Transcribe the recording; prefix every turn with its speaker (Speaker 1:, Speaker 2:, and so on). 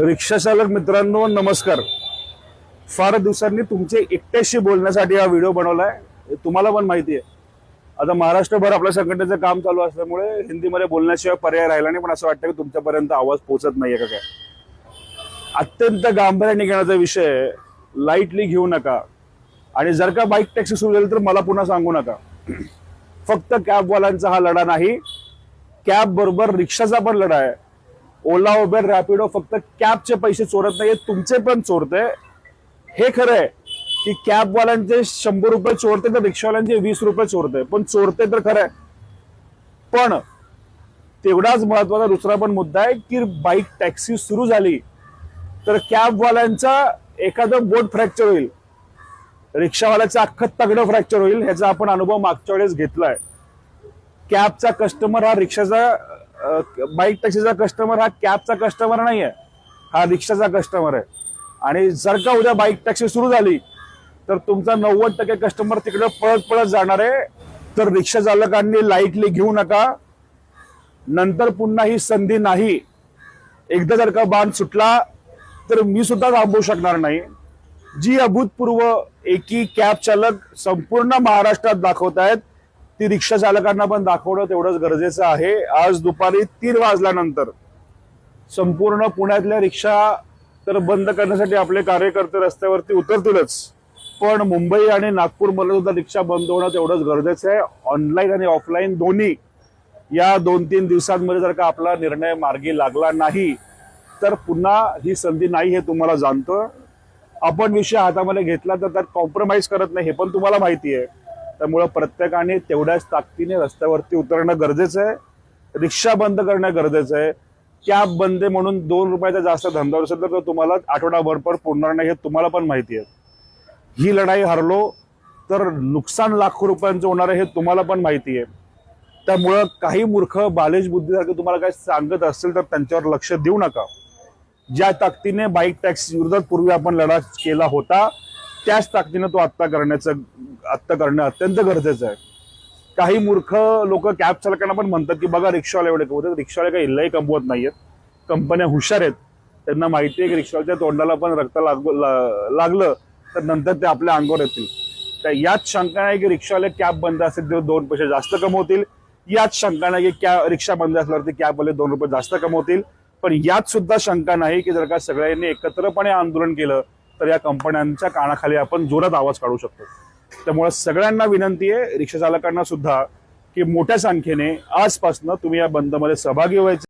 Speaker 1: रिक्षाचालक मित्रांनो नमस्कार. फार दिवसांनी तुमचे एकट्याशी बोलण्यासाठी हा व्हिडिओ बनवला आहे तुम्हाला पण माहिती आहे आता महाराष्ट्रभर आपल्या संघटनेचं काम चालू असल्यामुळे हिंदीमध्ये बोलण्याशिवाय पर्याय राहिला नाही पण असं वाटतं की तुमच्यापर्यंत आवाज पोहोचत नाहीये का काय? अत्यंत गांभीर्याने घेण्याचा विषय लाईटली घेऊ नका. आणि जर का बाईक टॅक्सी सुरू झाली तर मला पुन्हा सांगू नका. फक्त कॅबवाल्यांचा हा लढा नाही. कॅब बरोबर रिक्षाचा पण लढा आहे. ओला उबेर रॅपिडो फक्त कॅबचे पैसे चोरत नाही तुमचे पण चोरते. हे खरं आहे की कॅबवाल्यांचे शंभर रुपये चोरते तर रिक्षावाल्यांचे वीस रुपये चोरते. पण चोरते तर खरं आहे पण तेवढाच महत्त्वाचा दुसरा पण मुद्दा आहे की बाईक टॅक्सी सुरू झाली तर कॅबवाल्यांचा एखादं बोट फ्रॅक्चर होईल. रिक्षावाल्याचं अख्खं तगडं फ्रॅक्चर होईल ह्याचा आपण अनुभव मागच्या वेळेस घेतलाय. कॅबचा कस्टमर हा रिक्षाचा बाईक टॅक्सीचा कस्टमर हा कॅबचा कस्टमर नाही आहे हा रिक्षाचा कस्टमर आहे. आणि जर का उद्या बाईक टॅक्सी सुरू झाली तर तुमचा नव्वद टक्के कस्टमर तिकडे पळत पळत जाणार आहे. तर रिक्षा चालकांनी लाईटली घेऊ नका. नंतर पुन्हा ही संधी नाही. एकदा जर का बाण सुटला तर मी सुद्धा थांबवू शकणार नाही. जी अभूतपूर्व एकी कॅब चालक संपूर्ण महाराष्ट्रात दाखवत आहेत ती रिक्षा चालकांना पण दाखवणं तेवढंच गरजेचं आहे. आज दुपारी तीन वाजल्यानंतर संपूर्ण पुण्यातल्या रिक्षा तर बंद करण्यासाठी आपले कार्यकर्ते रस्त्यावरती उतरतीलच. पण मुंबई आणि नागपूरमध्ये सुद्धा रिक्षा बंद होणं तेवढंच गरजेचं आहे. ऑनलाईन आणि ऑफलाईन दोन्ही या दोन तीन दिवसांमध्ये जर का आपला निर्णय मार्गी लागला नाही तर पुन्हा ही संधी नाही हे तुम्हाला जाणतं. आपण विषय हातामध्ये घेतला तर त्यात कॉम्प्रोमाइज करत नाही हे पण तुम्हाला माहिती आहे. त्यामुळं प्रत्येकाने तेवढ्याच ताकदीने रस्त्यावरती उतरणं गरजेचं आहे. रिक्षा बंद करणं गरजेचं आहे. कॅब बंद आहे म्हणून दोन रुपयाचा जास्त धंदा असेल तर तो तुम्हाला आठवडाभर पण पुरणार नाही हे तुम्हाला पण माहिती आहे. ही लढाई हरलो तर नुकसान लाखो रुपयांचं होणार आहे हे तुम्हाला पण माहिती आहे. त्यामुळं काही मूर्ख बालेश बुद्धीसारखे तुम्हाला काय सांगत असतील तर त्यांच्यावर लक्ष देऊ नका. ज्या ताकदीने बाईक टॅक्स विरोधात पूर्वी आपण लढा केला होता त्याच ताकदीनं तो आत्ता करण्याचं आत्ता करणं अत्यंत गरजेचं आहे. काही मूर्ख लोक कॅब चालकांना पण म्हणतात की बघा रिक्षावाले एवढे कमवतात. रिक्षावाले काही इल्लाही कमवत नाहीयेत. कंपन्या हुशार आहेत. त्यांना माहिती आहे की रिक्षावाच्या तोंडाला पण रक्त लाग लागलं तर नंतर ते आपल्या अंगावर येतील. तर याच शंका नाही की रिक्षावाले कॅब बंद असेल तर दोन पैसे जास्त कमवतील. याच शंका नाही की कॅब रिक्षा बंद असल्यावरती कॅबवाले दोन रुपये जास्त कमवतील. पण यात सुद्धा शंका नाही की जर का सगळ्यांनी एकत्रपणे आंदोलन केलं तर या कंपन्यांच्या कानाखाली आपण जोरात आवाज काढू शकतो. त्यामुळे सगळ्यांना विनंती आहे रिक्षा चालकांना सुद्धा की मोठ्या संख्येने आजपासनं तुम्ही या बंदमध्ये सहभागी व्हायचे.